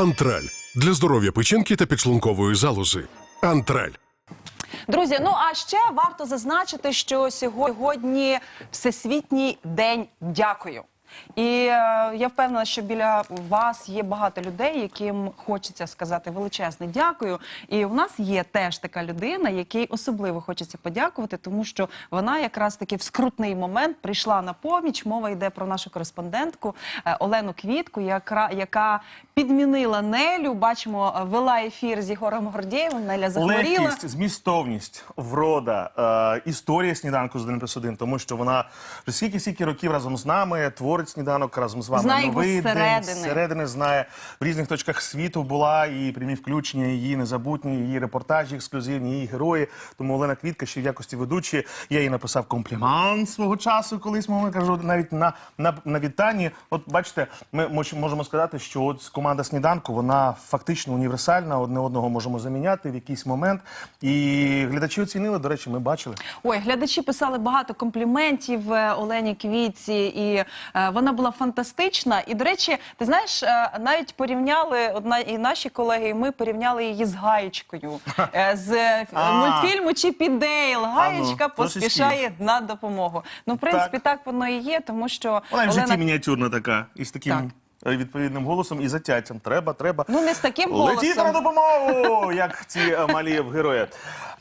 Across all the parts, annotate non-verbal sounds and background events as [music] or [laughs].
Антраль для здоров'я печінки та підшлункової залози. Антраль. Друзі, ну а ще варто зазначити, що сьогодні Всесвітній день дякую. І е, я впевнена, що біля вас є багато людей, яким хочеться сказати величезне дякую. І у нас є теж така людина, якій особливо хочеться подякувати, тому що вона якраз таки в скрутний момент прийшла на поміч. Мова йде про нашу кореспондентку е, Олену Квітку, яка, яка підмінила Нелю. Бачимо, е, вела ефір з Єгором Гордєєвим. Неля захворіла. Легкість, змістовність, врода, історія сніданку з 1 плюс 1, тому що вона вже скільки-скільки років разом з нами творить сніданок разом з вами. Знає Новий день, зсередини. знає в різних точках світу була і прямі включення, її незабутні, її репортажі ексклюзивні, її герої. Тому Олена Квітка ще в якості ведучої. Я їй написав комплімент свого часу, колись мовно кажу, навіть на, на, на вітанні. От бачите, ми можемо сказати, що от команда сніданку вона фактично універсальна, одне одного можемо заміняти в якийсь момент. І глядачі оцінили. До речі, ми бачили. Ой, глядачі писали багато компліментів е, Олені Квітці, і е, вона була фантастична. І, до речі, ти знаєш, е, навіть порівняли одна і наші колеги, і ми порівняли її з Гаєчкою е, з [laughs] мультфільму Чіп і Дейл. Гаєчка поспішає на допомогу. Ну, в принципі, так, воно і є, тому що Вона в житті мініатюрна така, і з таким. Е, Відповідним голосом і затяттям. Треба, треба. Ну, не з таким Летіть голосом. на допомогу, як ці малі [laughs] герої.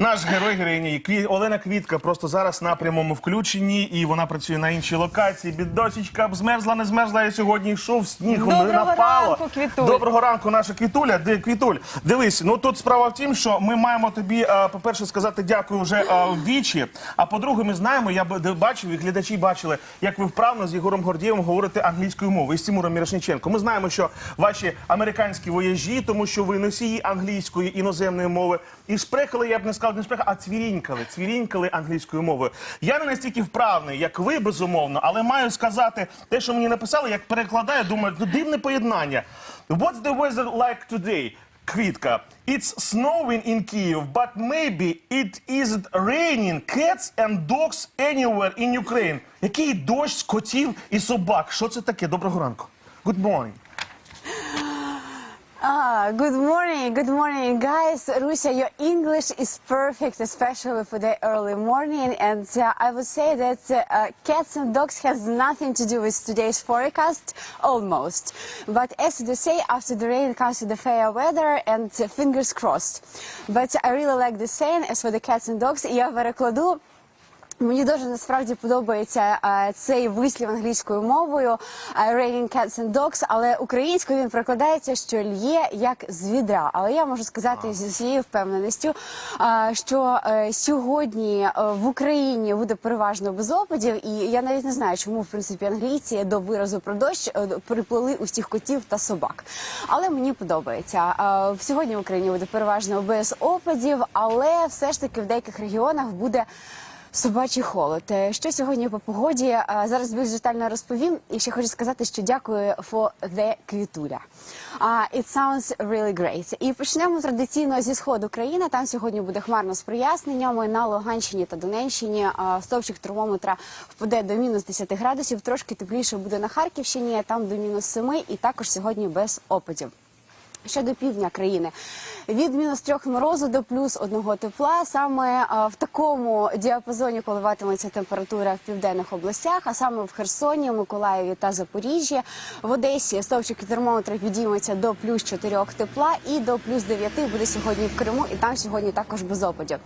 Наш герой героїні Кві... Олена Квітка просто зараз на прямому включенні, і вона працює на іншій локації. Бідосічка б змерзла, не змерзла. І сьогодні йшов сніг, не Доброго напало. ранку, Квітуль. Доброго ранку, наша Квітуля. Де Квітуль? Дивись, ну тут справа в тім, що ми маємо тобі, е, по-перше, сказати дякую вже е, вдвічі. А по-друге, ми знаємо, я бачив, і глядачі бачили, як ви вправно з Єгором Гордієвим говорите англійською мовою і з Тимуром Мірошниченко. Ми знаємо, що ваші американські вояжі, тому що ви носії англійської іноземної мови, і шпрехали, я б не сказав, не шпрехали, а цвірінькали, цвірінькали англійською мовою. Я не настільки вправний, як ви, безумовно, але маю сказати те, що мені написали, як перекладаю, думаю, ну дивне поєднання. What's the weather like today? Квітка. It's snowing in Kyiv, but maybe it isn't raining cats and dogs anywhere in Ukraine. Який дощ котів і собак? Що це таке? Доброго ранку. Good morning. Ah, good morning, good morning, guys. Rusia, your English is perfect, especially for the early morning. And uh, I would say that uh, cats and dogs has nothing to do with today's forecast, almost. But as they say, after the rain comes the fair weather, and uh, fingers crossed. But I really like the saying. As for the cats and dogs, я перекладу. Мені дуже насправді подобається е, цей вислів англійською мовою е, «raining cats and dogs», але українською він прикладається, що лє як з відра. Але я можу сказати зі всією впевненістю, е, що сьогодні в Україні буде переважно без опадів, і я навіть не знаю, чому в принципі англійці до виразу про дощ приплели усіх котів та собак. Але мені подобається. Е, Сьогодні в Україні буде переважно без опадів, але все ж таки в деяких регіонах буде. Собачий холод. Е, Що сьогодні по погоді? Е, Зараз більш детально розповім. І ще хочу сказати, що дякую for the квітуля. It sounds really great. І почнемо традиційно зі сходу країни. Там сьогодні буде хмарно з проясненнями на Луганщині та Донеччині. Стовпчик термометра впаде до мінус 10 градусів. Трошки тепліше буде на Харківщині, там до мінус 7 і також сьогодні без опадів. Щодо півдня країни, від мінус трьох морозу до плюс одного тепла. Саме в такому діапазоні коливатиметься температура в південних областях, а саме в Херсоні, Миколаєві та Запоріжжі. В Одесі стовпчики термометра підійметься до плюс 4 тепла і до плюс 9 буде сьогодні в Криму, і там сьогодні також без опадів.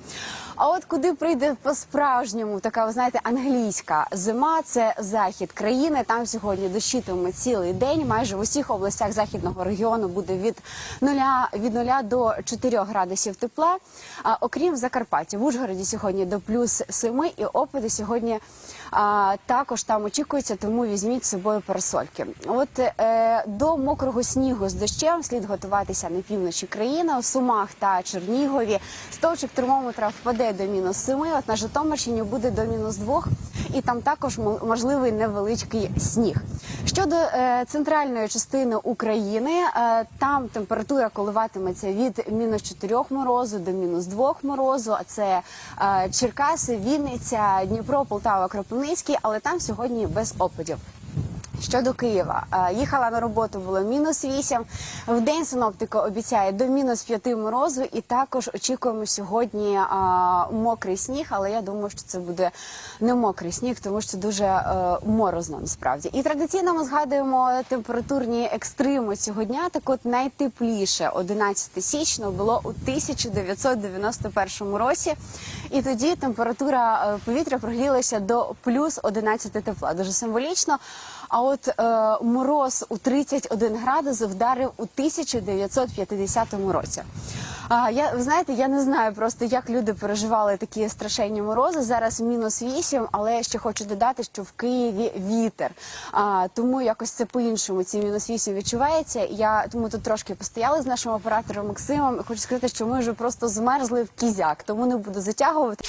А от куди прийде по-справжньому така, ви знаєте, англійська зима, це захід країни. Там сьогодні дощитиме цілий день. Майже в усіх областях західного регіону буде від нуля від нуля до 4 градусів тепла. А окрім Закарпаття, в Ужгороді сьогодні до плюс 7 і опади сьогодні. А, також там очікується, тому візьміть з собою парасольки. От е, до мокрого снігу з дощем слід готуватися на півночі країни, у Сумах та Чернігові. Стовчик термометра впаде до мінус 7, От на Житомирщині буде до мінус 2, і там також можливий невеличкий сніг. Щодо е, центральної частини України, е, там температура коливатиметься від мінус 4 морозу до мінус 2 морозу. А це е, Черкаси, Вінниця, Дніпро, Полтава, Кропивницький, але там сьогодні без опадів. Щодо Києва, Е, їхала на роботу, було мінус 8. В день синоптика обіцяє до мінус 5 морозу, і також очікуємо сьогодні а, мокрий сніг, але я думаю, що це буде не мокрий сніг, тому що дуже е, морозно насправді. І традиційно ми згадуємо температурні екстреми цього дня. Так от найтепліше 11 січня було у 1991 році. І тоді температура е, повітря прогрілася до плюс 11 тепла. Дуже символічно. А от е, мороз у 31 градус вдарив у 1950 році. А, я, ви знаєте, я не знаю просто, як люди переживали такі страшенні морози. Зараз мінус 8, але я ще хочу додати, що в Києві вітер. А, тому якось це по-іншому. Ці мінус 8 відчувається. Я тому тут трошки постояли з нашим оператором Максимом. Хочу сказати, що ми вже просто змерзли в кізяк, тому не буду затягувати.